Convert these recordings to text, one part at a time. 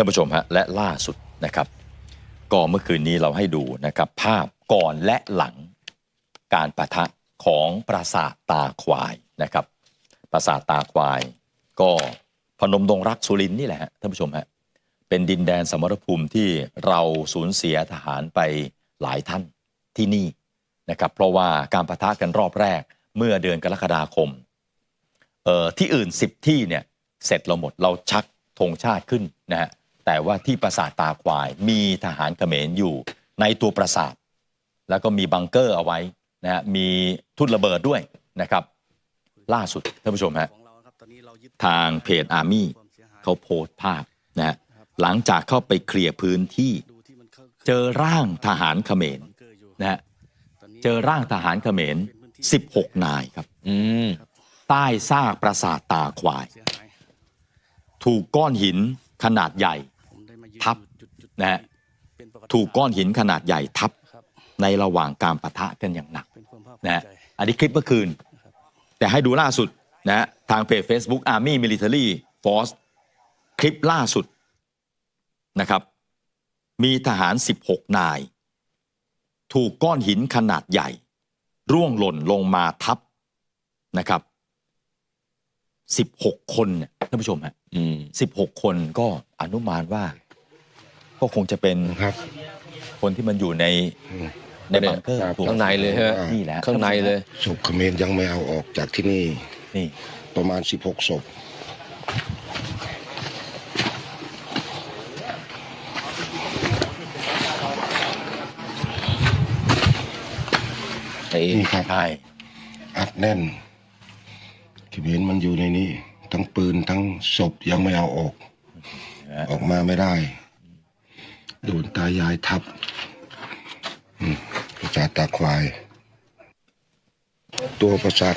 ท่านผู้ชมฮะและล่าสุดนะครับ ก็เมื่อคืนนี้เราให้ดูนะครับ ภาพก่อนและหลังการประทะของปราสาทตาควายนะครับ ปราสาทตาควาย ก็พนมดงรักสุรินนี่แหละฮะท่านผู้ชมฮะเป็นดินแดนสมรภูมิที่เราสูญเสียทหารไปหลายท่านที่นี่นะครับเพราะว่าการประทะกันรอบแรกเมื่อเดือนกรกฎาคมเอ่อที่อื่น 10 ที่เนี่ยเสร็จเราหมดเราชักธงชาติขึ้นนะฮะ แต่ว่าที่ปราสาทตาควาย มีทหารเขมรอยู่ในตัวปราสาท แล้วก็มีบังเกอร์เอาไว้นะฮะมีทุ่นระเบิดด้วยนะครับ ล่าสุดท่านผู้ชมฮะทางเพจอาร์มี่เขาโพสต์ภาพนะฮะหลังจากเข้าไปเคลียร์พื้นที่ เจอร่างทหารเขมรนะฮะเจอร่างทหารเขมร 16 นายครับอืมใต้ซากปราสาทตาควาย ถูกก้อนหินขนาดใหญ่ ทับนะฮะถูกก้อนหินขนาดใหญ่ทับในระหว่างการปะทะกันอย่างหนักนะฮะอันนี้คลิปเมื่อคืน แต่ให้ดูล่าสุดนะฮะทางเพจ Facebook Army Military Force คลิปล่าสุดนะครับ มีทหาร 16 นาย ถูกก้อนหินขนาดใหญ่ ร่วงหล่นลงมาทับนะครับ 16 คนเนี่ยท่านผู้ชมฮะอืม16คนก็อนุมานว่า ก็คงจะเป็นครับ คนที่มันอยู่ในอืมในบังเกอร์ครับ ถูกข้างในเลยใช่ไหมนี่แหละข้างในเลย ศพเขมรยังไม่เอาออกจากที่นี่นี่ ประมาณ 16ศพไอ้นี่ครับ ใช่อัดแน่นเขมรมันอยู่ในนี้ ทั้งปืนทั้งศพยังไม่เอาออก ออกมาไม่ได้ โดนตายายทับอืมประสาทตาควาย ตัวประสาท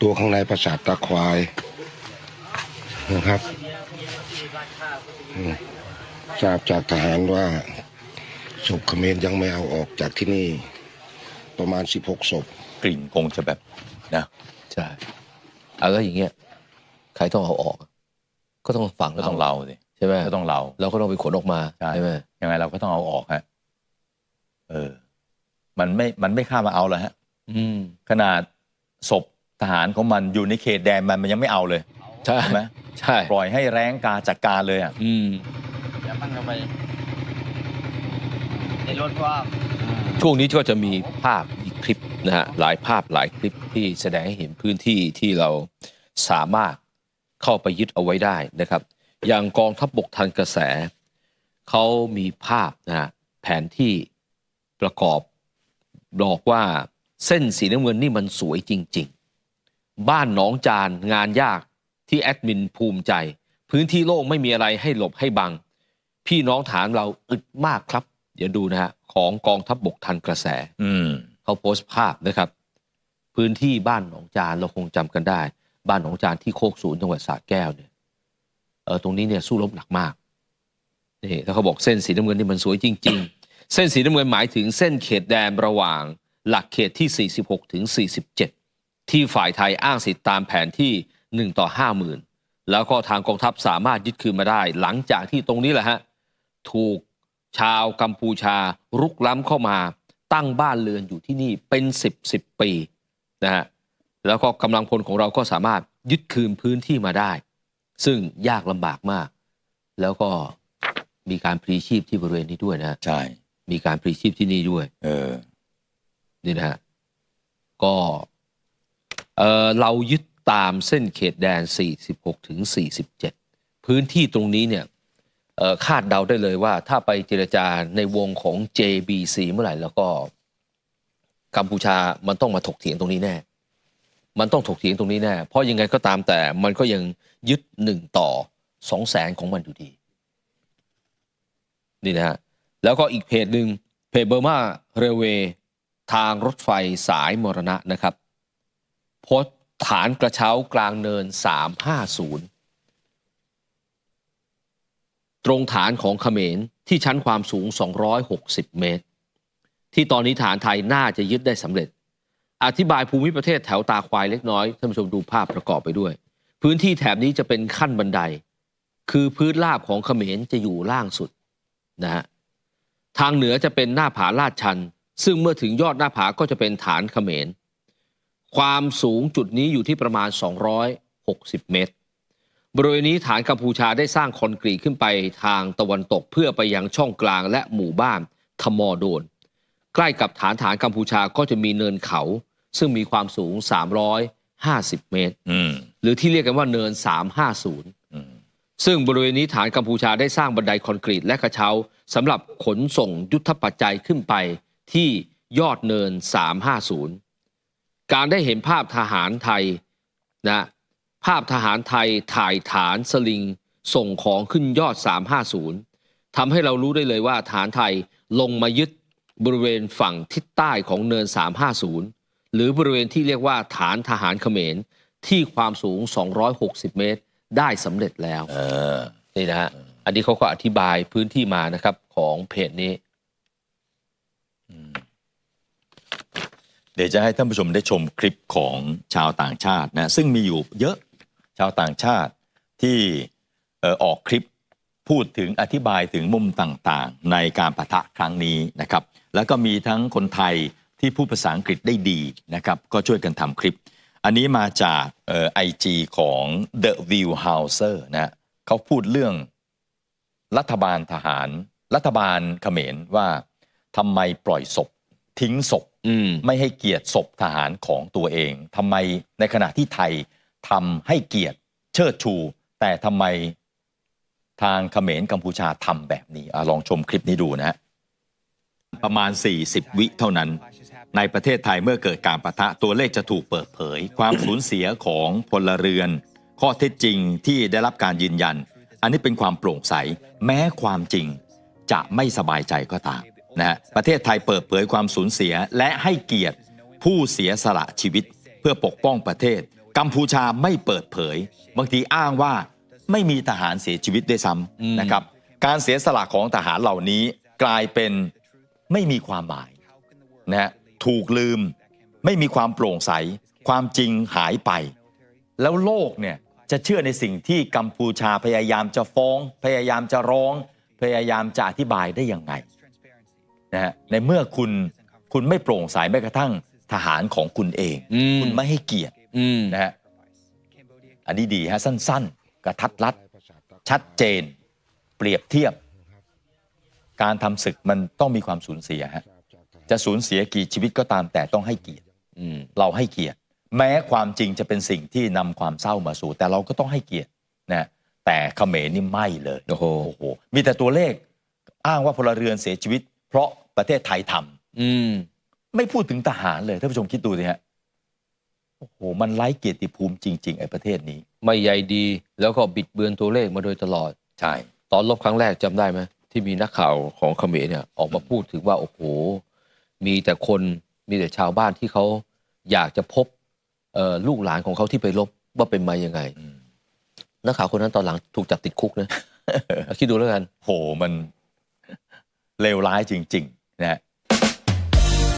ตัวข้างในประสาทตาควายนะครับอืมทราบจากทหารว่าศพเขมรยังไม่เอาออกจากที่นี่ ประมาณ 16ศพกลิ่นคงจะแบบนะใช่เอาแล้วอย่างเงี้ยใครต้องเอาออก ก็ต้องฝังก็ต้องเราสิใช่ไหมก็ต้องเราเราก็ต้องไปขนออกมาใช่ใช่ไหมยังไงเราก็ต้องเอาออกฮะเออ มันไม่มันไม่ข้ามมาเอาเลยฮะ อืมขนาดศพทหารของมันอยู่ในเขตแดนมันมันยังไม่เอาเลยใช่ใช่ไหมใช่ ปล่อยให้แรงกาจัดการเลยอะ อืมอย่ามันเข้าไปในรถว่าช่วงนี้ก็จะมีภาพอีกคลิปนะฮะหลายภาพหลายคลิปที่แสดงให้เห็นพื้นที่ที่เราสามารถเข้าไปยึดเอาไว้ได้นะครับ อย่างกองทัพบบกทันกระแส เขามีภาพนะฮะแผนที่ประกอบบอกว่าเส้นสีน้ำเงินนี่มันสวยจริง ๆ บ้านหนองจานงานยากที่แอดมินภูมิใจ พื้นที่โล่งไม่มีอะไรให้หลบให้บัง พี่น้องฐานเราอึดมากครับ เดี๋ยวดูนะฮะของกองทัพบบกทันกระแส อืมเขาโพสต์ภาพนะครับ พื้นที่บ้านหนองจานเราคงจำกันได้ บ้านหนองจานที่โคกศูนย์จังหวัดสระแก้วเนี่ยเออ ตรงนี้เนี่ยสู้รบหนักมากนี่แล้วเขาบอกเส้นสีน้ำเงินนี่มันสวยจริง ๆ เส้นสีน้ำเงินหมายถึงเส้นเขตแดนระหว่างหลักเขตที่ 46 ถึง 47 ที่ฝ่ายไทยอ้างสิทธิ์ตามแผนที่ 1 ต่อ 50,000 แล้วก็ทางกองทัพสามารถยึดคืนมาได้ หลังจากที่ตรงนี้แหละฮะถูกชาวกัมพูชารุกล้ำเข้ามาตั้งบ้านเรือนอยู่ที่นี่เป็น 10 10 ปีนะฮะแล้วก็กำลังพลของเราก็สามารถยึดคืนพื้นที่มาได้ ซึ่งยากลำบากมาก แล้วก็มีการพลีชีพที่บริเวณนี้ด้วยนะฮะใช่ มีการพลีชีพที่นี่ด้วย เออ นี่นะฮะ ก็เออเรายึดตามเส้นเขตแดน 46 ถึง 47 พื้นที่ตรงนี้เนี่ยเอ่อคาดเดาได้เลยว่าถ้าไปเจรจาในวงของ JBC เมื่อไหร่แล้วก็กัมพูชามันต้องมาถกเถียงตรงนี้แน่ มันต้องถกเถียงตรงนี้แน่ เพราะยังไงก็ตามแต่มันก็ยังยึดหนึ่งต่อสองแสนของมันอยู่ดี นี่นะฮะ แล้วก็อีกเพจหนึ่งเพจเบอร์มาเรเวทางรถไฟสายมรณะนะครับโพสฐานกระเช้ากลางเนิน 350 ตรงฐานของเขมรที่ชั้นความสูง 260 เมตร ที่ตอนนี้ฐานไทยน่าจะยึดได้สำเร็จ อธิบายภูมิประเทศแถวตาควายเล็กน้อยท่านผู้ชมดูภาพประกอบไปด้วย พื้นที่แถบนี้จะเป็นขั้นบันได คือพื้นราบของเขมรจะอยู่ล่างสุดนะฮะทางเหนือจะเป็นหน้าผาลาดชัน ซึ่งเมื่อถึงยอดหน้าผาก็จะเป็นฐานเขมร ความสูงจุดนี้อยู่ที่ประมาณ 260 เมตร บริเวณนี้ฐานกัมพูชาได้สร้างคอนกรีตขึ้นไปทางตะวันตกเพื่อไปยังช่องกลางและหมู่บ้านทมอโดน ใกล้กับฐานฐานกัมพูชาก็จะมีเนินเขา ซึ่งมีความสูง 350 เมตรอืมหรือที่เรียกกันว่าเนิน 350อืมซึ่งบริเวณนี้ฐานกัมพูชาได้สร้างบันไดคอนกรีตและกระเช้าสำหรับขนส่งยุทธปัจจัยขึ้นไปที่ยอดเนิน 350 การได้เห็นภาพทหารไทยนะภาพทหารไทยถ่ายฐานสลิงส่งของขึ้นยอด 350ทำให้เรารู้ได้เลยว่าฐานไทยลงมายึดบริเวณฝั่งทิศใต้ของเนิน 350 หรือบริเวณที่เรียกว่าฐานทหารเขมรที่ความสูง 260 เมตรได้สำเร็จแล้วเออนี่นะฮะอันนี้เขาก็อธิบายพื้นที่มานะครับของเพจนี้ เดี๋ยวจะให้ท่านผู้ชมได้ชมคลิปของชาวต่างชาตินะซึ่งมีอยู่เยอะชาวต่างชาติที่เอ่อออกคลิปพูดถึงอธิบายถึงมุมต่างๆ ในการปะทะครั้งนี้นะครับ แล้วก็มีทั้งคนไทย ที่พูดภาษาอังกฤษได้ดีนะครับ ก็ช่วยกันทำคลิป อันนี้มาจากไอจีของ The View Houser นะเขาพูดเรื่องรัฐบาลทหาร รัฐบาลเขมรว่าทำไมปล่อยศพ ทิ้งศพอืมไม่ให้เกียรติศพทหารของตัวเองทำไมในขณะที่ไทยทำให้เกียรติเชิดชู แต่ทำไมทางเขมรกัมพูชาทำแบบนี้อะลองชมคลิปนี้ดูนะฮะประมาณ 40 วิเท่านั้น ในประเทศไทยเมื่อเกิดการประทะตัวเลขจะถูกเปิดเผย ความสูญเสียของพลเรือน ข้อเท็จจริงที่ได้รับการยืนยัน อันนี้เป็นความโปร่งใส แม้ความจริงจะไม่สบายใจก็ตามนะฮะประเทศไทยเปิดเผยความสูญเสียและให้เกียรติผู้เสียสละชีวิต เพื่อปกป้องประเทศ กัมพูชาไม่เปิดเผย บางทีอ้างว่าไม่มีทหารเสียชีวิตด้วยซ้อืมำนะครับการเสียสละของทหารเหล่านี้กลายเป็นไม่มีความหมายนะฮะ ถูกลืม ไม่มีความโปร่งใส ความจริงหายไป แล้วโลกเนี่ยจะเชื่อในสิ่งที่กัมพูชาพยายามจะฟ้อง พยายามจะร้อง พยายามจะอธิบายได้ยังไงนะฮะในเมื่อคุณคุณไม่โปร่งใสแม้กระทั่งทหารของคุณเองอืมคุณไม่ให้เกียรติอืมนะฮะอันนี้ดีฮะสั้น ๆ กระทัดรัด ชัดเจน เปรียบเทียบ การทำศึกมันต้องมีความสูญเสียฮะ จะสูญเสียกี่ชีวิตก็ตามแต่ต้องให้เกียรติอืมเราให้เกียรติ แม้ความจริงจะเป็นสิ่งที่นำความเศร้ามาสู่ แต่เราก็ต้องให้เกียรตินะแต่เขมรนี่ไม่เลยโอ้โหโอ้โหมีแต่ตัวเลขอ้างว่าพลเรือนเสียชีวิต เพราะประเทศไทยทำอืมไม่พูดถึงทหารเลยท่านผู้ชมคิดดูสิฮะโอ้โหมันไร้เกียรติภูมิจริง ๆไอ้ประเทศนี้ ไม่ใยดีแล้วก็บิดเบือนตัวเลขมาโดยตลอดใช่ตอนลบครั้งแรกจำได้ไหมที่มีนักข่าวของเขมรเนี่ยออกมาพูดถึงว่าโอ้โห มีแต่คนมีแต่ชาวบ้านที่เขาอยากจะพบเอ่อลูกหลานของเขาที่ไปลบว่าเป็นมายังไงอืมนักข่าวคนนั้นตอนหลังถูกจับติดคุกนะคิดดูแล้วกัน โหมันเลวร้ายจริง ๆ นะฮะ